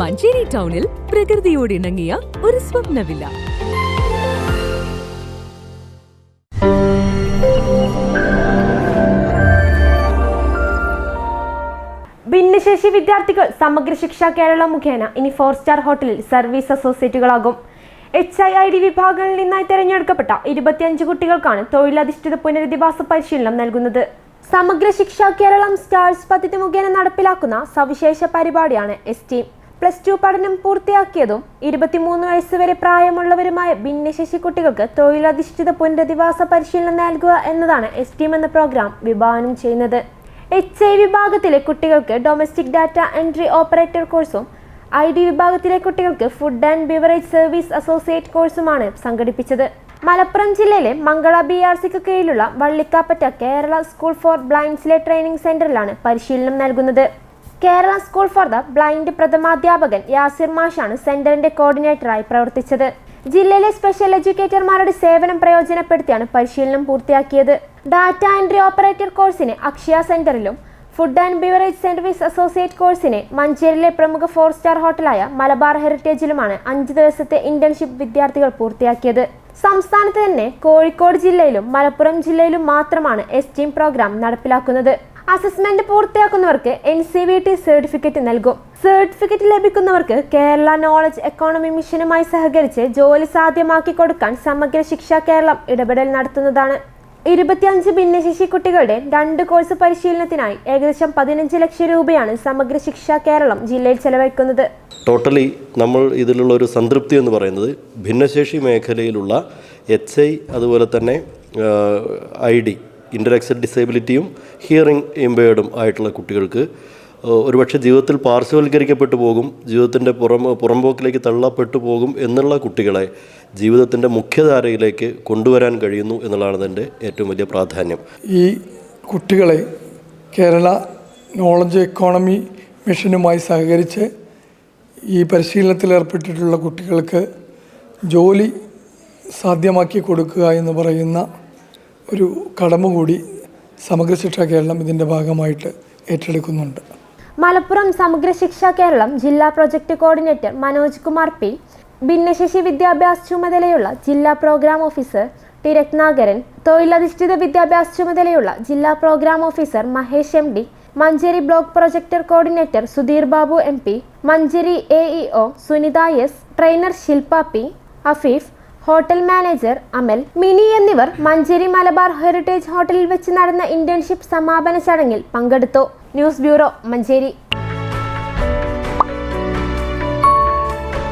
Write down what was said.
മഞ്ചേരി ടൗണിൽ പ്രകൃതിയോട് ഇണങ്ങിയ ഒരു സ്വപ്നവില്ല. ഭിന്നശേഷി വിദ്യാർത്ഥികൾ സമഗ്ര ശിക്ഷ കേരള മുഖേന ഇനി ഫോർ സ്റ്റാർ ഹോട്ടലിൽ സർവീസ് അസോസിയേറ്റുകളാകും എച്ച് ഐ ഐ ഡി വിഭാഗങ്ങളിൽ നിന്നായി തെരഞ്ഞെടുക്കപ്പെട്ട ഇരുപത്തിയഞ്ച് കുട്ടികൾക്കാണ് തൊഴിലധിഷ്ഠിത പുനരധിവാസ പരിശീലനം നൽകുന്നത്. സമഗ്ര ശിക്ഷ കേരളം സ്റ്റാർസ് പദ്ധതി മുഖേന നടപ്പിലാക്കുന്ന സവിശേഷ പരിപാടിയാണ് എസ് ടീം പ്ലസ് ടു പഠനം പൂർത്തിയാക്കിയതും ഇരുപത്തിമൂന്ന് വയസ്സ് വരെ പ്രായമുള്ളവരുമായ ഭിന്നശേഷി കുട്ടികൾക്ക് തൊഴിലധിഷ്ഠിത പുനരധിവാസ പരിശീലനം നൽകുക എന്നതാണ് എസ് എന്ന പ്രോഗ്രാം വിഭാവനം ചെയ്യുന്നത്. എച്ച് ഐ വിഭാഗത്തിലെ കുട്ടികൾക്ക് ഡൊമസ്റ്റിക് ഡാറ്റ എൻട്രി ഓപ്പറേറ്റർ കോഴ്സും ഐ ഡി വിഭാഗത്തിലെ കുട്ടികൾക്ക് food and beverage service associate കോഴ്സുമാണ് സംഘടിപ്പിച്ചത്. മലപ്പുറം ജില്ലയിലെ മംഗള ബി ആർ സിക്ക് കീഴിലുള്ള വള്ളിക്കാപ്പറ്റ കേരള സ്കൂൾ ഫോർ ബ്ലൈൻഡ്സിലെ ട്രെയിനിംഗ് സെന്ററിലാണ് പരിശീലനം നൽകുന്നത്. Kerala school for the blind പ്രഥമാധ്യാപകൻ Yasir മാഷാണ് സെന്ററിന്റെ കോർഡിനേറ്ററായി പ്രവർത്തിച്ചത്. ജില്ലയിലെ സ്പെഷ്യൽ എഡ്യൂക്കേറ്റർമാരുടെ സേവനം പ്രയോജനപ്പെടുത്തിയാണ് പരിശീലനം പൂർത്തിയാക്കിയത്. ഡാറ്റ എൻട്രി ഓപ്പറേറ്റർ കോഴ്സിനെ Akshaya സെന്ററിലും food and beverage service associate കോഴ്സിനെ മഞ്ചേരിയിലെ പ്രമുഖ ഫോർ സ്റ്റാർ ഹോട്ടലായ മലബാർ ഹെറിറ്റേജിലുമാണ് അഞ്ച് ദിവസത്തെ ഇന്റേൺഷിപ്പ് വിദ്യാർത്ഥികൾ പൂർത്തിയാക്കിയത്. സംസ്ഥാനത്ത് തന്നെ കോഴിക്കോട് ജില്ലയിലും മലപ്പുറം ജില്ലയിലും മാത്രമാണ് എസ് പ്രോഗ്രാം നടപ്പിലാക്കുന്നത്. Assessment പൂർത്തിയാക്കുന്നവർക്ക് N C V T certificate നൽകും. സർട്ടിഫിക്കറ്റ് ലഭിക്കുന്നവർക്ക് കേരള നോളജ് എക്കോണമി മിഷനുമായി സഹകരിച്ച് ജോലി സാധ്യമാക്കി കൊടുക്കാൻ സമഗ്ര ശിക്ഷ കേരളം ഇടപെടൽ നടത്തുന്നതാണ്. ഇരുപത്തിയഞ്ച് ഭിന്നശേഷി കുട്ടികളുടെ രണ്ട് കോഴ്സ് പരിശീലനത്തിനായി ഏകദേശം പതിനഞ്ച് ലക്ഷം രൂപയാണ് സമഗ്ര ശിക്ഷ കേരളം ജില്ലയിൽ ചെലവഴിക്കുന്നത്. ടോട്ടലി നമ്മൾ ഇതിലുള്ള ഒരു സംതൃപ്തി എന്ന് പറയുന്നത് ഭിന്നശേഷി മേഖലയിലുള്ള എച്ച് ഐ അതുപോലെ തന്നെ ഐ ഡി ഇന്റലക്ച്വൽ ഡിസേബിലിറ്റിയും ഹിയറിംഗ് ഇമ്പേർഡും ആയിട്ടുള്ള കുട്ടികൾക്ക് ഒരുപക്ഷെ ജീവിതത്തിൽ പാർശ്വവൽക്കരിക്കപ്പെട്ടു പോകും ജീവിതത്തിന്റെ പുറം പുറമ്പോക്കിലേക്ക് തള്ളപ്പെട്ടു പോകും എന്നുള്ള കുട്ടികളെ ജീവിതത്തിന്റെ മുഖ്യധാരയിലേക്ക് കൊണ്ടുവരാൻ കഴിയുന്നു എന്നുള്ളതാണ് അതിന്റെ ഏറ്റവും വലിയ പ്രാധാന്യം. ഈ കുട്ടികളെ കേരള നോളജ് എക്കോണമി മിഷനുമായി സഹകരിച്ച് ഈ പരിശീലനത്തിൽ ഏർപ്പെട്ടിട്ടുള്ള കുട്ടികൾക്ക് ജോലി സാധ്യമാക്കി കൊടുക്കുക എന്ന് പറയുന്ന ഒരു കടമ കൂടി സമഗ്ര ശിക്ഷ കേരളം ഇതിന്റെ ഭാഗമായിട്ട് ഏറ്റെടുക്കുന്നുണ്ട്. മലപ്പുറം സമഗ്ര ശിക്ഷ കേരളം ജില്ലാ project coordinator Manoj Kumar P ഭിന്നശേഷി വിദ്യാഭ്യാസ ചുമതലയുള്ള ജില്ലാ പ്രോഗ്രാം ഓഫീസർ ടി രത്നാകരൻ തൊഴിലധിഷ്ഠിത വിദ്യാഭ്യാസ ചുമതലയുള്ള ജില്ലാ programme officer Mahesh M D Manjeri block projector coordinator Sudheer Babu M P Manjeri AEO Sunitha S trainer Shilpa P Afeef hotel manager Amal Mini എന്നിവർ Manjeri Malabar heritage ഹോട്ടലിൽ വെച്ച് നടന്ന ഇന്റേൺഷിപ്പ് സമാപന ചടങ്ങിൽ പങ്കെടുത്തു. News bureau Manjeri.